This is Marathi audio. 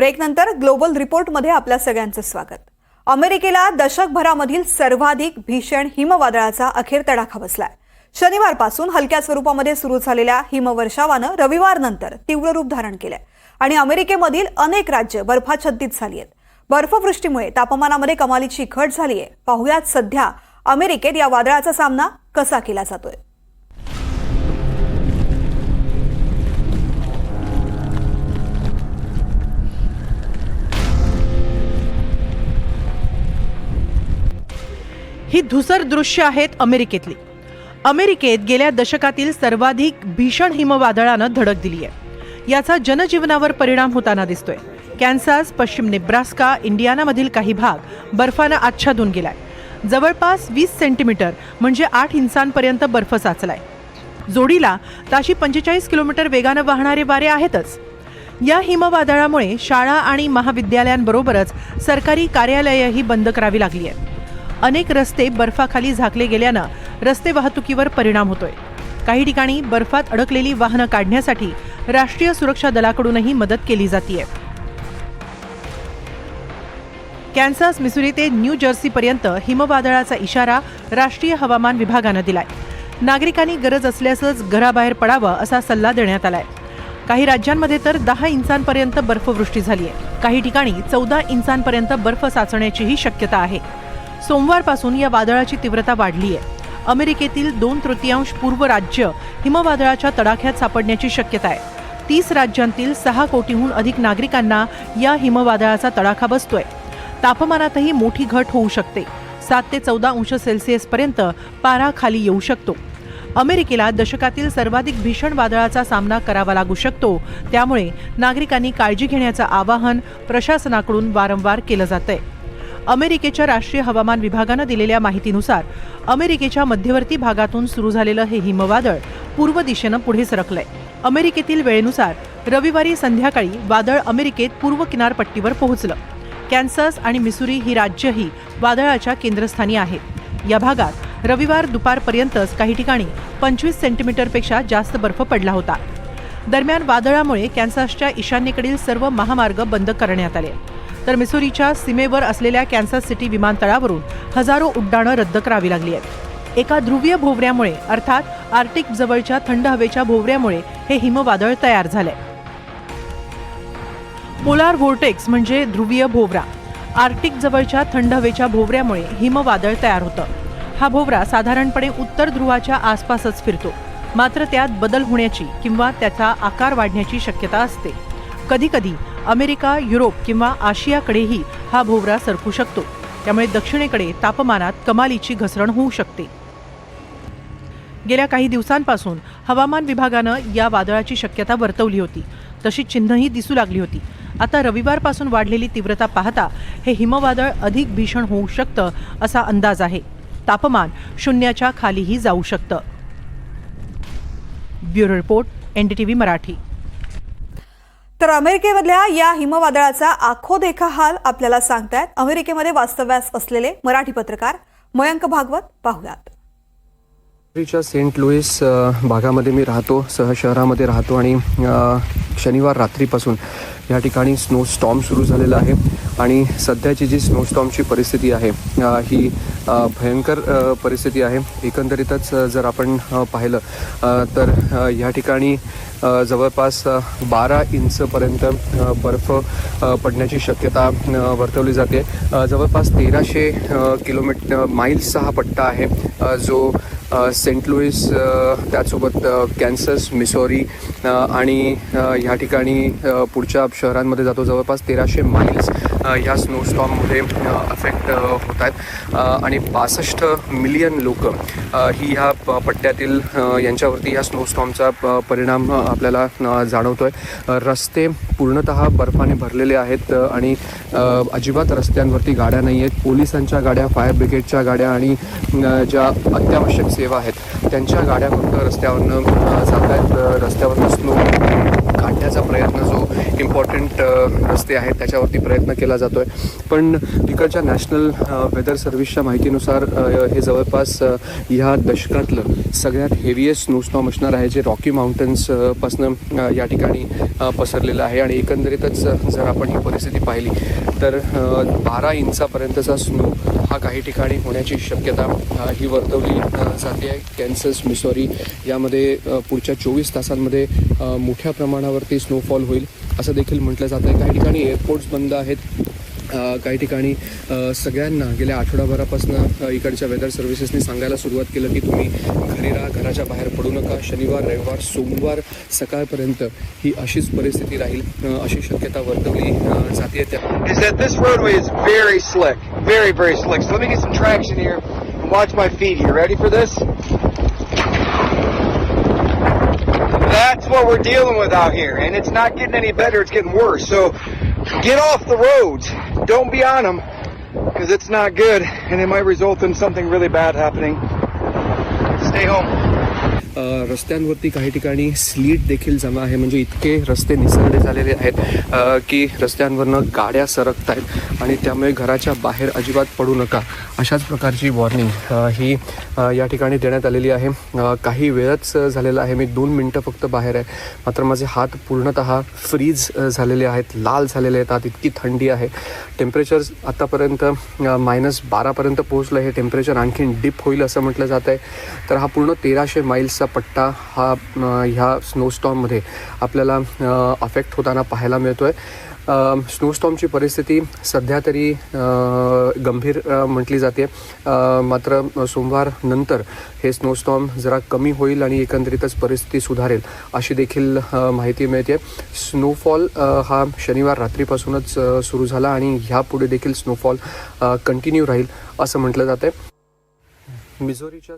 ब्रेकनंतर ग्लोबल रिपोर्टमध्ये आपल्या सगळ्यांचं स्वागत. अमेरिकेला दशकभरामधील सर्वाधिक भीषण हिमवादळाचा अखेर तडाखा बसलाय. शनिवारपासून हलक्या स्वरूपामध्ये सुरू झालेल्या हिमवर्षावानं रविवारनंतर तीव्र रूप धारण केलंय आणि अमेरिकेमधील अनेक राज्य बर्फाच्छादित झाली आहेत बर्फवृष्टीमुळे तापमानामध्ये कमालीची घट झाली आहे पाहुयात सध्या अमेरिकेत या वादळाचा सामना कसा केला जातोय? ही धुसर दृश्य आहेत अमेरिकेतली. अमेरिकेत गेल्या दशकातील सर्वाधिक भीषण हिमवादळानं धडक दिली आहे. याचा जनजीवनावर परिणाम होताना दिसतोय. कॅन्सास पश्चिम नेब्रास्का इंडियानामधील काही भाग बर्फानं आच्छादून गेलाय. जवळपास वीस सेंटीमीटर म्हणजे आठ इंचांपर्यंत बर्फ साचलाय. जोडीला ताशी पंचेचाळीस किलोमीटर वेगानं वाहणारे वारे आहेतच. या हिमवादळामुळे शाळा आणि महाविद्यालयांबरोबरच सरकारी कार्यालयंही बंद करावी लागली आहेत. अनेक रस्ते बर्फाखाली झाकले गेल्यानं रस्ते वाहतुकीवर परिणाम होतोय. काही ठिकाणी बर्फात अडकलेली वाहनं काढण्यासाठी राष्ट्रीय सुरक्षा दलाकडूनही मदत केली जाते कॅन्सास मिसुरी ते न्यू जर्सीपर्यंत हिमवादळाचा इशारा राष्ट्रीय हवामान विभागानं दिलाय. नागरिकांनी गरज असल्यासच घराबाहेर पडावं असा सल्ला देण्यात आलाय. काही राज्यांमध्ये तर दहा इंचांपर्यंत बर्फवृष्टी झाली आहे काही ठिकाणी चौदा इंचांपर्यंत बर्फ साचण्याचीही शक्यता आहे. सोमवारपासून या वादळाची तीव्रता वाढली आहे अमेरिकेतील दोन तृतीयांश पूर्व राज्य हिमवादळाच्या तडाख्यात सापडण्याची शक्यता आहे तीस राज्यांतील सहा कोटीहून अधिक नागरिकांना या हिमवादळाचा तडाखा बसतोय. तापमानातही मोठी घट होऊ शकते. सात ते चौदा अंश सेल्सिअसपर्यंत पारा खाली येऊ शकतो. अमेरिकेला दशकातील सर्वाधिक भीषण वादळाचा सामना करावा लागू शकतो. त्यामुळे नागरिकांनी काळजी घेण्याचं आवाहन प्रशासनाकडून वारंवार केलं जात आहे अमेरिकेच्या राष्ट्रीय हवामान विभागानं दिलेल्या माहितीनुसार अमेरिकेच्या मध्यवर्ती भागातून सुरू झालेलं हे हिमवादळ पूर्व दिशेनं पुढे सरकलंय. अमेरिकेतील वेळेनुसार रविवारी संध्याकाळी वादळ अमेरिकेत पूर्व किनारपट्टीवर पोहोचलं. कॅन्सस आणि मिसुरी ही राज्यही वादळाच्या केंद्रस्थानी आहेत. या भागात रविवार दुपारपर्यंतच काही ठिकाणी पंचवीस सेंटीमीटरपेक्षा जास्त बर्फ पडला होता. दरम्यान वादळामुळे कॅन्सासच्या ईशान्येकडील सर्व महामार्ग बंद करण्यात आले. तर मिसुरीच्या सीमेवर असलेल्या कॅन्सस सिटी विमानतळावरून हजारो उड्डाणं रद्द करावी लागली आहेत. एका ध्रुवीय भोवऱ्यामुळे अर्थात आर्टिक जवळच्या थंड हवेच्या भोवऱ्यामुळे हे हिमवादळ तयार झालंय. पोलार व्होर्टेक्स म्हणजे ध्रुवीय भोवरा. आर्टिक जवळच्या थंड हवेच्या भोवऱ्यामुळे हिमवादळ तयार होतं. हा भोवरा साधारणपणे उत्तर ध्रुवाच्या आसपासच फिरतो. मात्र त्यात बदल होण्याची किंवा त्याचा आकार वाढण्याची शक्यता असते. कधीकधी अमेरिका युरोप किंवा आशियाकडेही हा भोवरा सरकू शकतो. त्यामुळे दक्षिणेकडे तापमानात कमालीची घसरण होऊ शकते. गेल्या काही दिवसांपासून हवामान विभागानं या वादळाची शक्यता वर्तवली होती. तशी चिन्हही दिसू लागली होती. आता रविवारपासून वाढलेली तीव्रता पाहता हे हिमवादळ अधिक भीषण होऊ शकतं असा अंदाज आहे. तापमान शून्याच्या खालीही जाऊ शकतं. Bureau report NDTV Marathi. तर अमेरिकेमधल्या या हिमवादळाचा आखो देखा हाल आपल्याला सांगतायत. अमेरिकेमध्ये वास्तव्यास असलेले मराठी पत्रकार मयंक भागवत पाहुयात. च्या सेंट लुईस भागामध्ये मी राहतो सह शहरामध्ये राहतो आणि शनिवार रात्रीपासून या ठिकाणी स्नो स्टॉम सुरू झालेला आहे. आणि सध्याची जी स्नो स्टॉमची परिस्थिती आहे ही भयंकर परिस्थिती आहे. एकंदरीतच जर आपण पाहिलं तर या ठिकाणी जवळपास बारा इंचपर्यंत बर्फ पडण्याची शक्यता वर्तवली जाते. जवळपास तेराशे किलोमीटर माईल्सचा हा पट्टा आहे जो सेंट लुईस त्यासोबत कॅन्सस मिसोरी आणि ह्या ठिकाणी पुढच्या शहरांमध्ये जातो. जवळपास तेराशे माईल्स ह्या स्नोस्टॉममध्ये अफेक्ट होत आहेत आणि बासष्ट मिलियन लोक ही ह्या प- पट्ट्यातील यांच्यावरती ह्या स्नोस्टॉमचा परिणाम आपल्याला जाणवतो आहे रस्ते पूर्णतः बर्फाने भरलेले आहेत आणि अजिबात रस्त्यांवरती गाड्या नाही आहेत पोलिसांच्या गाड्या फायर ब्रिगेडच्या गाड्या आणि ज्या अत्यावश्यक सेवा आहेत. त्यांच्या गाड्या फक्त रस्त्यावरनं अ, जात आहेत रस्त्यावरनं स्नो काढण्याचा प्रयत्न जो इम्पॉर्टंट रस्ते आहेत त्याच्यावरती प्रयत्न केला जातो आहे पण तिकडच्या नॅशनल वेदर सर्व्हिसच्या माहितीनुसार हे जवळपास ह्या दशकातलं सगळ्यात हेविएस्ट स्नोस्टॉम असणार आहे जे रॉकी माउंटन्सपासनं या ठिकाणी पसरलेलं आहे. आणि एकंदरीतच जर आपण ही परिस्थिती पाहिली तर बारा इंचापर्यंतचा स्नो हा काही ठिकाणी होण्याची शक्यता ही वर्तवली जाते जाते आहे. कॅन्सस मिसॉरी यामध्ये पुढच्या चोवीस तासांमध्ये मोठ्या प्रमाणावरती स्नोफॉल होईल असं देखील म्हटलं जातं आहे. काही ठिकाणी एअरपोर्ट्स बंद आहेत. काही ठिकाणी सगळ्यांना गेल्या आठवडाभरापासून इकडच्या वेदर सर्व्हिसेसनी सांगायला सुरुवात केलं की तुम्ही घरी राहा घराच्या बाहेर पडू नका. शनिवार रविवार सोमवार सकाळपर्यंत ही अशीच परिस्थिती राहील अशी शक्यता वर्तवली जाते त्या watch my feet here. Ready for this? That's what we're dealing with out here, and it's not getting any better, it's getting worse. So get off the roads. Don't be on them, because it's not good, and it might result in something really bad happening. Stay home. रस्त्यांवरती काही ठिकाणी स्लीट देखील जमा आहे. म्हणजे इतके रस्ते निसरडे झालेले आहेत की रस्त्यांवरनं गाड्या सरकत आहेत आणि त्यामुळे घराच्या बाहेर अजिबात पडू नका. अशाच प्रकारची वॉर्निंग ही या ठिकाणी देण्यात आलेली आहे. काही वेळच झालेला आहे. मी दोन मिनटं फक्त बाहेर आहे. मात्र माझे हात पूर्णतः फ्रीज झालेले आहेत लाल झालेले आहेत. आत इतकी थंडी आहे. टेम्परेचर आतापर्यंत मायनस बारापर्यंत पोहोचलं हे टेम्परेचर आणखीन डिप होईल असं म्हटलं जात आहे तर हा पूर्ण तेराशे माईल्सचा पट्टा हा ह्या स्नोस्टॉममध्ये आपल्याला अफेक्ट होताना पाहायला मिळतो आहे स्नोस्टॉमची परिस्थिती सध्या तरी गंभीर म्हटली जाते. मात्र सोमवार नंतर हे स्नोस्टॉम जरा कमी होईल आणि एकंदरीतच परिस्थिती सुधारेल अशी देखील माहिती मिळते. स्नोफॉल हा शनिवार रात्रीपासूनच सुरू झाला आणि ह्यापुढे देखील स्नोफॉल कंटिन्यू राहील असं म्हटलं जातं आहे मिझोरीच्या